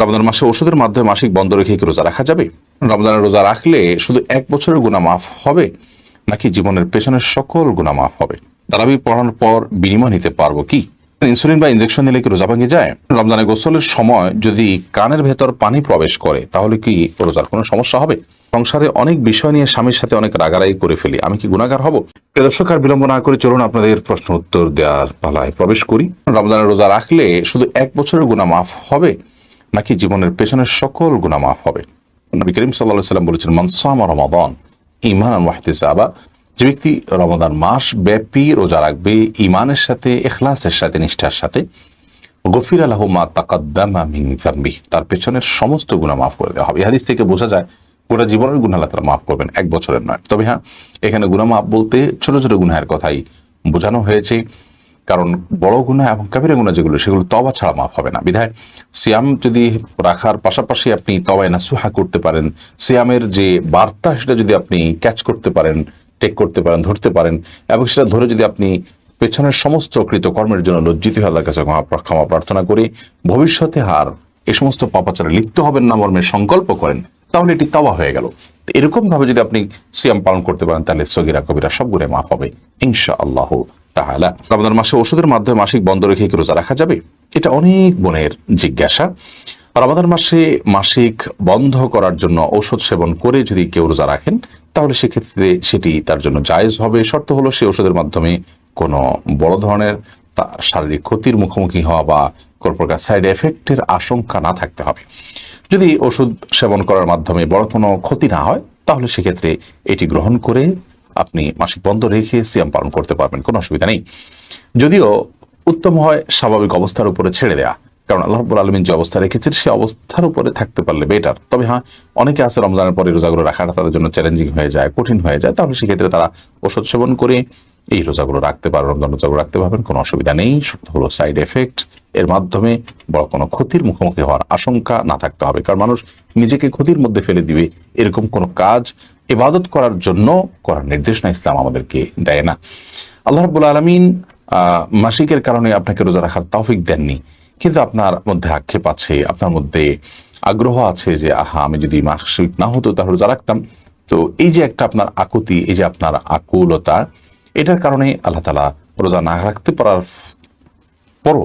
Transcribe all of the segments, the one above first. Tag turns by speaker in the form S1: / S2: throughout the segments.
S1: রমজান মাসে ওষুধের মাধ্যমে মাসিক বন্ধ রেখে কি রোজা রাখা যাবে? রমজানের রোজা রাখলে শুধু এক বছরের গুণা মাফ হবে, নাকি জীবনের পেছনের সকল গুণা মাফ হবে? তারাবি পড়ানোর পর বিনিময় নিতে পারব কি? ইনসুলিন বা ইনজেকশন নিলে কি রোজা ভাঙে যায়? রমজানের গোসলের সময় যদি কানের ভেতর পানি প্রবেশ করে, তাহলে কি রোজার কোনো সমস্যা হবে? সংসারে অনেক বিষয় নিয়ে স্বামীর সাথে অনেক রাগারাগি করে ফেলি, আমি কি গুণাগার হব? প্রিয় দর্শক, আর বিলম্ব না করে চলুন আপনাদের প্রশ্ন উত্তর দেওয়ার পালায় প্রবেশ করি। রমজানের রোজা রাখলে শুধু এক বছরের গুণা মাফ হবে নাকি জীবনের পেছনের সকল গুণা মাফ হবে? নবী করিম সাল্লাহ সাল্লাম বলেছেন মনসামা রমাদান ইমান ওয়াহতিসাবা যে ব্যক্তি রমাদান মাস ব্যাপী রোজা রাখবে ইমানের সাথে এখলাসের সাথে, নিষ্ঠার সাথে, গফির আলাহ মা তাকাদ্দামা তার পেছনের সমস্ত গুণা মাফ করে দেওয়া হবে। হাদিস থেকে বোঝা যায়, গোটা জীবনের গুণা আল্লাহ তারা মাফ করবেন, এক বছরের নয়। তবে হ্যাঁ এখানে গুণা মাফ বলতে ছোট ছোট গুনাহের কথাই বোঝানো হয়েছে। কারণ বড় গুণা এবং কাবিরা গুণা যেগুলো, সেগুলো তবা ছাড়া মাফ হবে না। বিধায় সিয়াম যদি রাখার পাশাপাশি আপনি তবায় না সুহা করতে পারেন, সিয়ামের যে বার্তা, সেটা যদি আপনি ক্যাচ করতে পারেন টেক করতে পারেন, ধরতে পারেন, এবং সেটা ধরে যদি আপনি পেছনের সমস্ত কৃতকর্মের জন্য লজ্জিত হয়ে কাছে ক্ষমা প্রার্থনা করি, ভবিষ্যতে হার এ সমস্ত পাপাচারে লিপ্ত হবেন না মর্মে সংকল্প করেন, তাহলে এটি তাওয়া হয়ে গেল। তো এরকম ভাবে যদি আপনি সিয়াম পালন করতে পারেন, তাহলে সগিরা, কবিরা সবগুলো মাফ হবে ইনশা আল্লাহ তাহলে রমজান মাসে ওষুধের মাধ্যমে মাসিক বন্ধ রেখে কি রোজা রাখা যাবে? এটা অনেক বোনের জিজ্ঞাসা। রমাদান মাসে মাসিক বন্ধ করার জন্য ঔষধ সেবন করে যদি কেউ রোজা রাখেন, তাহলে সেক্ষেত্রে সেটি তার জন্য জায়েজ হবে। শর্ত হলো সে ওষুধের মাধ্যমে কোনো বড় ধরনের তার শারীরিক ক্ষতির মুখোমুখি হওয়া বা কোনো প্রকার সাইড এফেক্টের আশঙ্কা না থাকতে হবে। যদি ওষুধ সেবন করার মাধ্যমে বড় কোনো ক্ষতি না হয়, তাহলে সেক্ষেত্রে এটি গ্রহণ করে আপনি মাসিক বন্ধ রেখে সিয়াম পালন করতে পারবেন, কোনো অসুবিধা নেই। যদিও উত্তম হয় স্বাভাবিক অবস্থার উপরে ছেড়ে দেয়া, কারণ আল্লাহ রব্বুল আলমিন যে অবস্থা রেখেছেন, সে অবস্থার উপরে থাকতে পারলে বেটার তবে হ্যাঁ অনেকে আছে রমজানের পরে রোজাগুলো রাখাটা তাদের জন্য চ্যালেঞ্জিং হয়ে যায়, কঠিন হয়ে যায়, তাহলে সেক্ষেত্রে তারা ওষুধ সেবন করে এই রোজাগুলো রাখতে পারে, রমজান রোজাগুলো রাখতে পারবেন, কোনো অসুবিধা নেই। শুধু হলো সাইড এফেক্ট এর মাধ্যমে বড় কোনো ক্ষতির মুখোমুখি হওয়ার আশঙ্কা না থাকতে হবে, কারণ মানুষ নিজেকে ক্ষতির মধ্যে ফেলে দিবে, এরকম কোনো কাজ ইবাদত করার জন্য করার নির্দেশনা ইসলাম আমাদেরকে দেয় না। আল্লাহ রাব্বুল আলমিন মাসিকের কারণে আপনাকে রোজা রাখার তৌফিক দেননি, কিন্তু আপনার মধ্যে আক্ষেপ আছে, আপনার মধ্যে আগ্রহ আছে যে, আহা, আমি যদি মাসিক না হতো তাহলে রোজা রাখতাম। তো এই যে একটা আপনার আকুতি, এই যে আপনার আকুলতা এটার কারণে আল্লাহ তালা রোজা না রাখতে পারার পরও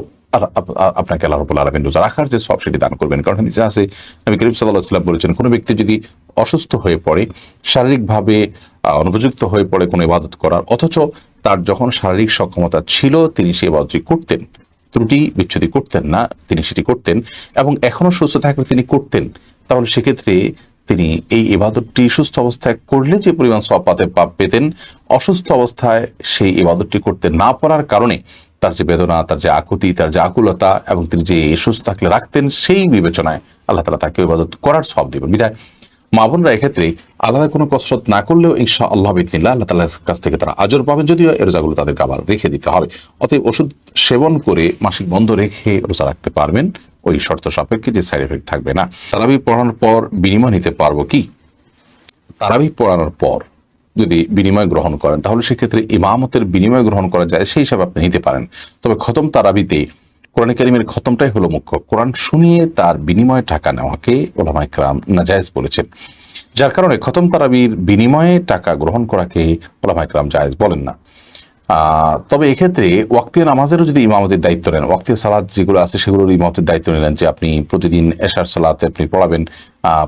S1: আপনাকে আল্লাহ রবুল্লা আলমিন রোজা রাখার যে সব সেটি দান করবেন। কারণ হাদিসে আছে, নবী করিম সাল্লাহ সাল্লাম বলেছেন, কোনো ব্যক্তি যদি অসুস্থ হয়ে পড়ে, শারীরিকভাবে অনুপযুক্ত হয়ে পড়ে কোনো ইবাদত করার, অথচ তার যখন শারীরিক সক্ষমতা ছিল, তিনি সেই ইবাদতটি করতেন। ত্রুটি, বিচ্ছুতি করতেন না, তিনি সেটি করতেন এবং এখনও সুস্থ থাকলে তিনি করতেন। তাহলে সেক্ষেত্রে তিনি এই ইবাদতটি সুস্থ অবস্থায় করলে যে পরিমাণ সব পাতে পাপ পেতেন, অসুস্থ অবস্থায় সেই ইবাদতটি করতে না পারার কারণে তার যে বেদনা, তার যে আকুতি, তার যে আকুলতা এবং তিনি যে সুস্থ থাকলে রাখতেন সেই বিবেচনায় আল্লাহ তালা তাকে ইবাদত করার সব দেবেন। বিধায় মা বোনরা এক্ষেত্রে আলাদা কোনো কসরত না করলেও ইনশা আল্লাহ বিদিল্লা আল্লাহ তালার কাছ থেকে তারা আজর পাবেন, যদিও এ রোজাগুলো তাদেরকে আবার রেখে দিতে হবে। অতএব ওষুধ সেবন করে মাসিক বন্ধ রেখে রোজা রাখতে পারবেন। ওই শর্ত সাপেক্ষে যে সাইড এফেক্ট থাকবে না। তারাবি পড়ানোর পর বিনিময় নিতে পারব কি? তারাবি পড়ানোর পর যদি বিনিময় গ্রহণ করেন, তাহলে সেক্ষেত্রে ইমামতের বিনিময় গ্রহণ করা যায়, সেই হিসাবে আপনি নিতে পারেন। তবে খতম তারাবিতে কোরআন কারিমের খতমটাই হলো মুখ্য। কোরআন শুনিয়ে তার বিনিময়ে টাকা নেওয়াকে ওলামাই ক্রাম নাজায়েজ বলেছেন। যার কারণে খতম তারাবির বিনিময়ে টাকা গ্রহণ করাকে ওলামাই ক্রাম জায়েজ বলেন না। তবে এক্ষেত্রে ওয়াক্তীয় নামাজেরও যদি ইমামতের দায়িত্ব নেন ওয়াক্তীয় সালাদ যেগুলো আছে সেগুলোর ইমামতের দায়িত্ব নিলেন যে আপনি প্রতিদিন এশার সালাতে আপনি পড়াবেন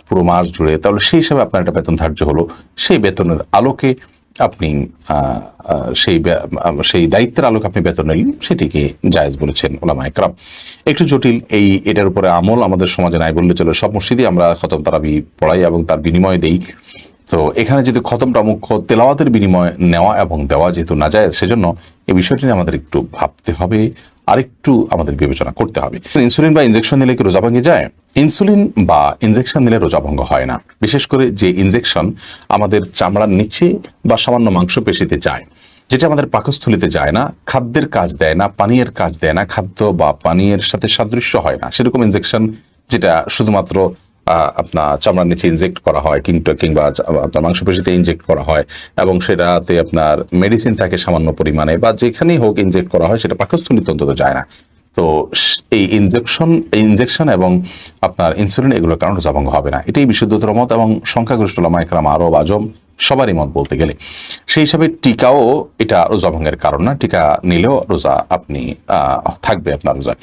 S1: পুরো মাস জুড়ে, তাহলে সেই হিসাবে আপনার একটা বেতন ধার্য হলো। সেই বেতনের আলোকে আপনি সেই সেই দায়িত্বের আলোকে আপনি বেতন নিলেন, সেটিকে জায়েজ বলেছেন ওলামা একরাম। একটু জটিল এই, এটার উপরে আমল আমাদের সমাজে নাই বললে চলে। সব মসজিদে আমরা খতম তারাবি পড়াই এবং তার বিনিময় দেই। তো এখানে যদি খতমটা মুখ্য তেলাওয়াতের বিনিময় নেওয়া এবং দেওয়া যেহেতু না যায়, সেজন্য এই বিষয়টি নিয়ে আমাদের একটু ভাবতে হবে, আরেকটু আমাদের বিবেচনা করতে হবে। ইনসুলিন বা ইনজেকশন নিলে কি রোজা ভেঙে যায়? ইনসুলিন বা ইনজেকশন নিলে রোজা ভঙ্গ হয় না। বিশেষ করে যে ইনজেকশন আমাদের চামড়ার নিচে বা সামান্য মাংসপেশিতে যায়, যেটা আমাদের পাকস্থলিতে যায় না, খাদ্যের কাজ দেয় না, পানীয়ের কাজ দেয় না, খাদ্য বা পানীয়ের সাথে সাদৃশ্য হয় না। সেরকম ইনজেকশন যেটা শুধুমাত্র আপনার চামড়ার নিচে ইনজেক্ট করা হয় কিংবা কিংবা আপনার মাংসপেশিতে ইনজেক্ট করা হয়, এবং সেটাতে আপনার মেডিসিন থাকে সামান্য পরিমাণে, বা যেখানেই হোক ইনজেক্ট করা হয়, সেটা পাকস্থলিতে অন্তত যায় না। তো এই ইনজেকশন ইনজেকশন এবং আপনার ইনসুলিন এগুলোর কারণে রোজা ভঙ্গ হবে না। এটাই বিশুদ্ধতর মত এবং সংখ্যাগরিষ্ঠ লামাইকরাম আরব আজম সবারই মত বলতে গেলে। সেই হিসাবে টিকাও এটা রোজা ভঙ্গের কারণ না। টিকা নিলেও রোজা আপনি থাকবে আপনার রোজা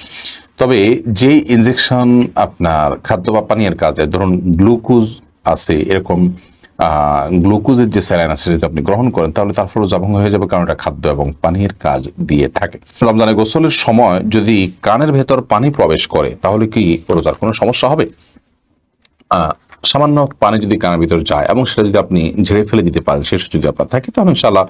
S1: তবে যে ইনজেকশন আপনার খাদ্য বা পানীয়ের কাজে, ধরুন গ্লুকোজ আছে, এরকম গ্লুকোজের যে স্যালাইন আছে যদি আপনি গ্রহণ করেন, তাহলে তার ফলে ভঙ্গ হয়ে যাবে, কারণ এটা খাদ্য এবং পানির কাজ দিয়ে থাকে। রমজানে গোসলের সময় যদি কানের ভেতর পানি প্রবেশ করে, তাহলে কি রোজার কোনো সমস্যা হবে? সামান্য পানি যদি কানের ভিতর যায় এবং সেটা যদি আপনি ঝেড়ে ফেলে দিতে পারেন শেষ যদি আপনার থাকে, তাহলে ইনশাল্লাহ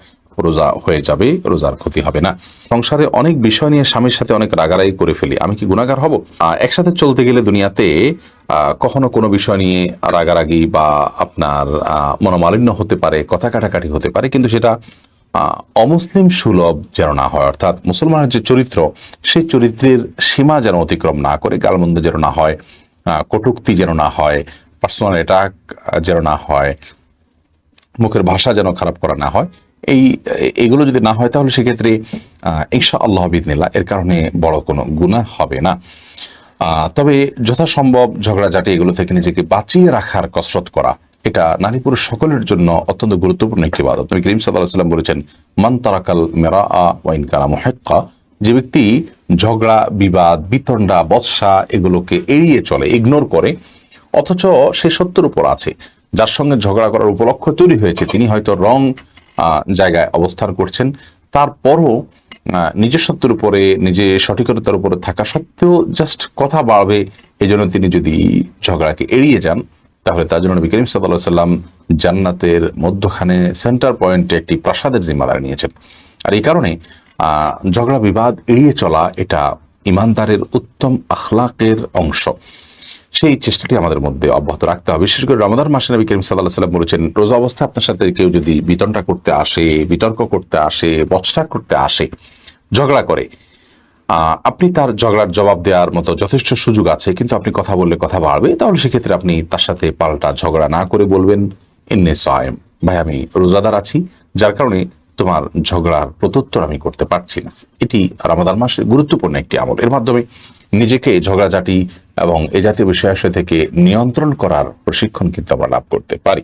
S1: রোজা হয়ে যাবে, রোজার ক্ষতি হবে না। সংসারে অনেক বিষয় নিয়ে স্বামীর সাথে অনেক রাগারাগি করে ফেলি। আমি কি গুণাগার হব? একসাথে চলতে গেলে দুনিয়াতে কখনো কোনো বিষয় নিয়ে রাগারাগি বা আপনার মনোমালিন্য হতে পারে, কথা কাটাকাটি হতে পারে, কিন্তু সেটা অমুসলিম সুলভ যেন না হয়। অর্থাৎ মুসলমানের যে চরিত্র, সেই চরিত্রের সীমা যেন অতিক্রম না করে, গালমন্দ যেন না হয় কটুক্তি যেন না হয় পার্সোনাল অ্যাটাক যেন না হয়, মুখের ভাষা যেন খারাপ করা না হয় এই, এগুলো যদি না হয় তাহলে সেক্ষেত্রে ঈশা আল্লাহ বিদিনিল্লাহ এর কারণে বড় কোনো গুণা হবে না। তবে যথাসম্ভব ঝগড়াঝাটি এগুলো থেকে নিজেকে বাঁচিয়ে রাখার কসরত করা, এটা নারী পুরুষ সকলের জন্য অত্যন্ত গুরুত্বপূর্ণ একটি বাদত নবী করিম সাল্লাহ সাল্লাম বলেছেন, মান তারাকাল মেরা ওয়াইন কালা মুহেক্কা যে ব্যক্তি ঝগড়া, বিবাদ, বিতণ্ডা, বৎসা এগুলোকে এড়িয়ে চলে, ইগনোর করে, অথচ সে সত্যের উপর আছে। যার সঙ্গে ঝগড়া করার উপলক্ষ তৈরি হয়েছে, তিনি হয়তো রং জায়গায় অবস্থান করছেন। তারপরও সত্যের উপরে, নিজে সঠিকতার উপরে থাকা সত্ত্বেও জাস্ট কথা বাড়বে এই জন্য তিনি যদি ঝগড়াকে এড়িয়ে যান, তাহলে তার জন্য নবী করিম সাল্লাহ সাল্লাম জান্নাতের মধ্যখানে সেন্টার পয়েন্টে একটি প্রাসাদের জিম্মাদার নিয়েছেন। আর এই কারণে ঝগড়া বিবাদ এড়িয়ে চলা এটা ইমানদারের উত্তম আখলাকের অংশ। সেই চেষ্টাটি আমাদের মধ্যে অব্যাহত রাখতে হবে। বিশেষ করে রমাদান মাসে নবী করিম সাল্লাহ সাল্লাম বলেছেন, রোজা অবস্থায় আপনার সাথে কেউ যদি বিতনটা করতে আসে, বিতর্ক করতে আসে বচটা করতে আসে, ঝগড়া করে আপনি তার ঝগড়ার জবাব দেওয়ার মতো যথেষ্ট সুযোগ আছে, কিন্তু আপনি কথা বললে কথা বাড়বে, তাহলে সেক্ষেত্রে আপনি তার সাথে পাল্টা ঝগড়া না করে বলবেন, ইন্নে সায়েম। ভাই, আমি রোজাদার আছি, যার কারণে তোমার ঝগড়ার প্রত্যুত্তর আমি করতে পারছি না। এটি রমাদান মাসের গুরুত্বপূর্ণ একটি আমল। এর মাধ্যমে নিজেকে ঝগড়াঝাটি এবং এ জাতীয় বিষয় থেকে নিয়ন্ত্রণ করার প্রশিক্ষণ কিন্তু আমরা লাভ করতে পারি।